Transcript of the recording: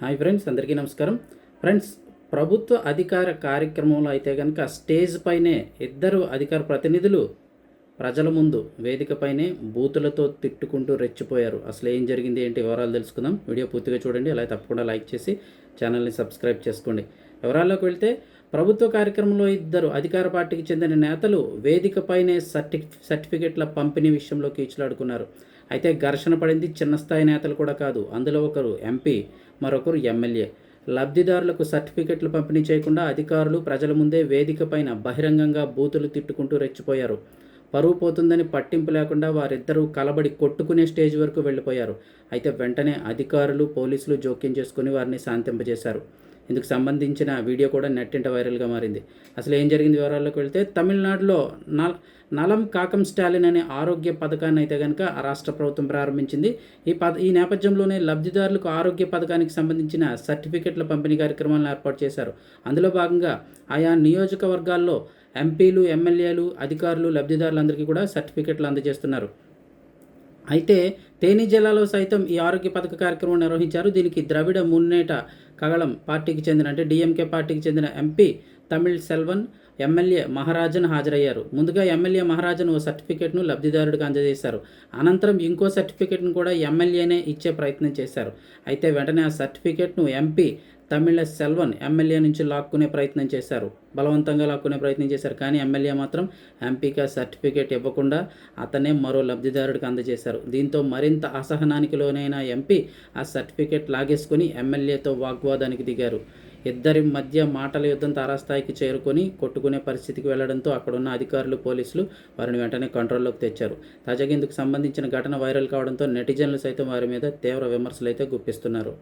Hi friends అందరికీ నమస్కారం. Friends ప్రభుత్వ అధికార కార్యక్రమంలో అయితే కనుక స్టేజ్ పైనే ఇద్దరు అధికార ప్రతినిధులు ప్రజల ముందు వేదికపైనే బూతులతో తిట్టుకుంటూ రెచ్చిపోయారు. అసలు ఏం జరిగింది ఏంటి వివరాలు తెలుసుకుందాం. వీడియో పూర్తిగా చూడండి అలాగే తప్పకుండా లైక్ చేసి ఛానల్ని సబ్స్క్రైబ్ చేసుకోండి. వివరాల్లోకి వెళ్తే ప్రభుత్వ కార్యక్రమంలో ఇద్దరు అధికార పార్టీకి చెందిన నేతలు వేదికపైనే సర్టి సర్టిఫికెట్ల పంపిణీ విషయంలో కీచులాడుకున్నారు. అయితే ఘర్షణ పడింది చిన్న స్థాయి నేతలు కూడా కాదు. అందులో ఒకరు ఎంపీ మరొకరు ఎమ్మెల్యే. లబ్ధిదారులకు సర్టిఫికెట్లు పంపిణీ చేయకుండా అధికారులు ప్రజల ముందే వేదికపైన బహిరంగంగా బూతులు తిట్టుకుంటూ రెచ్చిపోయారు. పరువు పోతుందని పట్టింపు లేకుండా వారిద్దరూ కలబడి కొట్టుకునే స్టేజ్ వరకు వెళ్ళిపోయారు. అయితే వెంటనే అధికారులు పోలీసులు జోక్యం చేసుకుని వారిని శాంతింపజేశారు. ఇందుకు సంబంధించిన వీడియో కూడా నెట్టింట వైరల్గా మారింది. అసలు ఏం జరిగింది వివరాల్లోకి వెళ్తే తమిళనాడులో నల్ నలం కాకం స్టాలిన్ అనే ఆరోగ్య పథకాన్ని అయితే కనుక ఆ రాష్ట్ర ప్రభుత్వం ప్రారంభించింది. ఈ పద ఈ నేపథ్యంలోనే లబ్ధిదారులకు ఆరోగ్య పథకానికి సంబంధించిన సర్టిఫికెట్ల పంపిణీ కార్యక్రమాలను ఏర్పాటు చేశారు. అందులో భాగంగా ఆయా నియోజకవర్గాల్లో ఎంపీలు ఎమ్మెల్యేలు అధికారులు లబ్ధిదారులందరికీ కూడా సర్టిఫికెట్లు అందజేస్తున్నారు. అయితే తేని జిల్లాలో సైతం ఈ ఆరోగ్య పథక కార్యక్రమం నిర్వహించారు. దీనికి ద్రవిడ మున్నేట కగళం పార్టీకి చెందిన అంటే డిఎంకే పార్టీకి చెందిన ఎంపీ తమిళ్ సెల్వన్ ఎమ్మెల్యే మహారాజన్ హాజరయ్యారు. ముందుగా ఎమ్మెల్యే మహారాజన్ ఓ సర్టిఫికేట్ను లబ్ధిదారుడికి అందజేశారు. అనంతరం ఇంకో సర్టిఫికేట్ను కూడా ఎమ్మెల్యేనే ఇచ్చే ప్రయత్నం చేశారు. అయితే వెంటనే ఆ సర్టిఫికేట్ను ఎంపీ తమిళ సెల్వన్ ఎమ్మెల్యే నుంచి లాక్కునే ప్రయత్నం చేశారు. బలవంతంగా లాక్కునే ప్రయత్నం చేశారు. కానీ ఎమ్మెల్యే మాత్రం ఎంపీకి సర్టిఫికేట్ ఇవ్వకుండా అతనే మరో లబ్ధిదారుడికి అందజేశారు. దీంతో మరింత అసహనానికి లోనైన ఎంపీ ఆ సర్టిఫికేట్ లాగేసుకుని ఎమ్మెల్యేతో వాగ్వాదానికి దిగారు. ఇద్దరి మధ్య మాటల యుద్ధం తారాస్థాయికి చేరుకొని కొట్టుకునే పరిస్థితికి వెళ్ళడంతో అక్కడున్న అధికారులు పోలీసులు వారిని వెంటనే కంట్రోల్లోకి తెచ్చారు. తాజాగా ఇందుకు సంబంధించిన ఘటన వైరల్ కావడంతో నెటిజన్లు సైతం వారి మీద తీవ్ర విమర్శలు అయితే గుప్పిస్తున్నారు.